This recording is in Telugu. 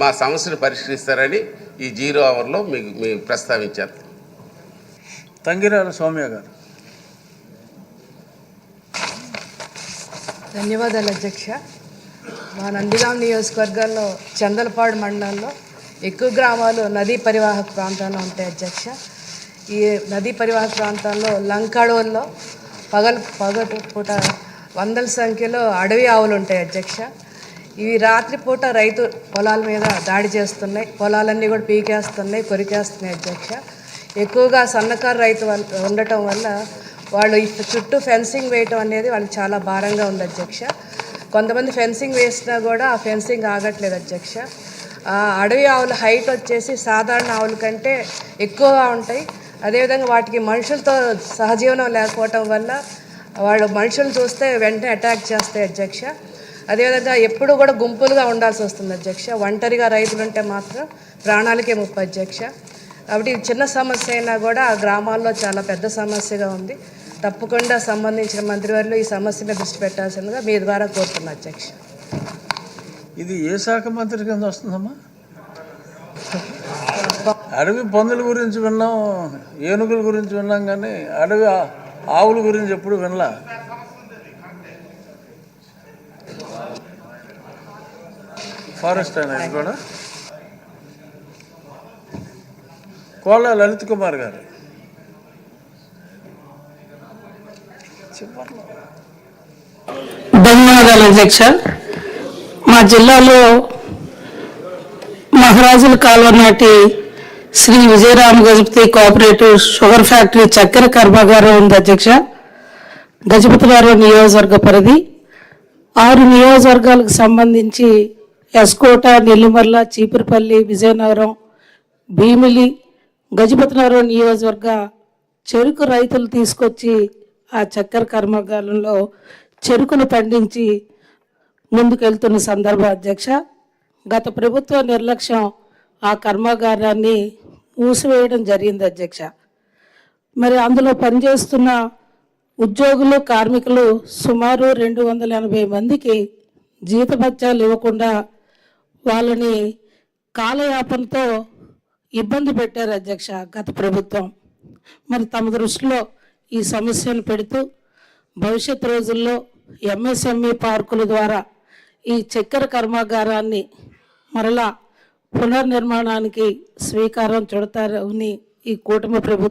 మా సమస్యను పరిష్కరిస్తారని ఈ జీరో అవర్లో మీకు మీ ప్రస్తావించారు. తంగిరాల సౌమ్య గారు. ధన్యవాదాలు అధ్యక్ష. మా నందిగాం నియోజకవర్గాల్లో చందలపాడు మండలంలో ఎక్కువ గ్రామాలు నదీ పరివాహక ప్రాంతాల్లో ఉంటాయి అధ్యక్ష. ఈ నదీ పరివాహక ప్రాంతాల్లో లంకాడోల్లో పగల పగటి పూట వందల సంఖ్యలో అడవి ఆవులు ఉంటాయి అధ్యక్ష. ఇవి రాత్రిపూట రైతు పొలాల మీద దాడి చేస్తున్నాయి. పొలాలన్నీ కూడా పీకేస్తున్నాయి కొరికేస్తున్నాయి అధ్యక్ష. ఎక్కువగా సన్నకారు రైతు ఉండటం వల్ల వాళ్ళు చుట్టూ ఫెన్సింగ్ వేయటం అనేది వాళ్ళకి చాలా భారంగా ఉంది అధ్యక్ష. కొంతమంది ఫెన్సింగ్ వేసినా కూడా ఆ ఫెన్సింగ్ ఆగట్లేదు అధ్యక్ష. అడవి ఆవుల హైట్ వచ్చేసి సాధారణ ఆవుల కంటే ఎక్కువగా ఉంటాయి. అదేవిధంగా వాటికి మనుషులతో సహజీవనం లేకపోవటం వల్ల వాళ్ళు మనుషులు చూస్తే వెంటనే అటాక్ చేస్తాయి అధ్యక్ష. అదేవిధంగా ఎప్పుడు కూడా గుంపులుగా ఉండాల్సి వస్తుంది అధ్యక్ష. ఒంటరిగా రైతులు ఉంటే మాత్రం ప్రాణాలకే ముప్పు అధ్యక్ష. కాబట్టి చిన్న సమస్య అయినా కూడా ఆ గ్రామాల్లో చాలా పెద్ద సమస్యగా ఉంది. తప్పకుండా సంబంధించిన మంత్రివర్యులు ఈ సమస్య మీద దృష్టి పెట్టాల్సిందిగా మీ ద్వారా కోరుతున్నా అధ్యక్ష. ఇది ఏ శాఖ మంత్రి కింద వస్తుందమ్మా? అడవి పందుల గురించి విన్నాం ఏనుగుల గురించి విన్నాం కానీ అడవి ఆవుల గురించి ఎప్పుడు వినలా? ఫారెస్ట్ అయినా కూడా. కోళ్ళ లలిత్ కుమార్ గారు. ధన్యవాదాలు అధ్యక్ష. మా జిల్లాలో మహారాజుల కాలువ నాటి Shri Vijayarama Gajapati cooperative sugar factory చక్కెర కర్మాగారం ఉంది అధ్యక్ష. గజపతివారం నియోజకవర్గ పరిధి. ఆరు నియోజకవర్గాలకు సంబంధించి ఎస్కోట నెల్లిమర్ల చీపురుపల్లి విజయనగరం భీమిలి గజపతినగరం నియోజకవర్గ చెరుకు రైతులు తీసుకొచ్చి ఆ చక్కెర కర్మాగారంలో చెరుకును పండించి ముందుకెళ్తున్న సందర్భ అధ్యక్ష గత ప్రభుత్వ నిర్లక్ష్యం ఆ కర్మాగారాన్ని మూసివేయడం జరిగింది అధ్యక్ష. మరి అందులో పనిచేస్తున్న ఉద్యోగులు కార్మికులు సుమారు రెండు వందల ఎనభై మందికి జీతభత్యాలు ఇవ్వకుండా వాళ్ళని కాలయాపనతో ఇబ్బంది పెట్టారు అధ్యక్ష గత ప్రభుత్వం. మరి తమ దృష్టిలో ఈ సమస్యను పెడుతూ భవిష్యత్ రోజుల్లో ఎంఎస్ఎంఈ పార్కుల ద్వారా ఈ చక్కెర కర్మాగారాన్ని మరలా పునర్నిర్మాణానికి స్వీకారం చుడతారని ఈ కూటమి ప్రభుత్వం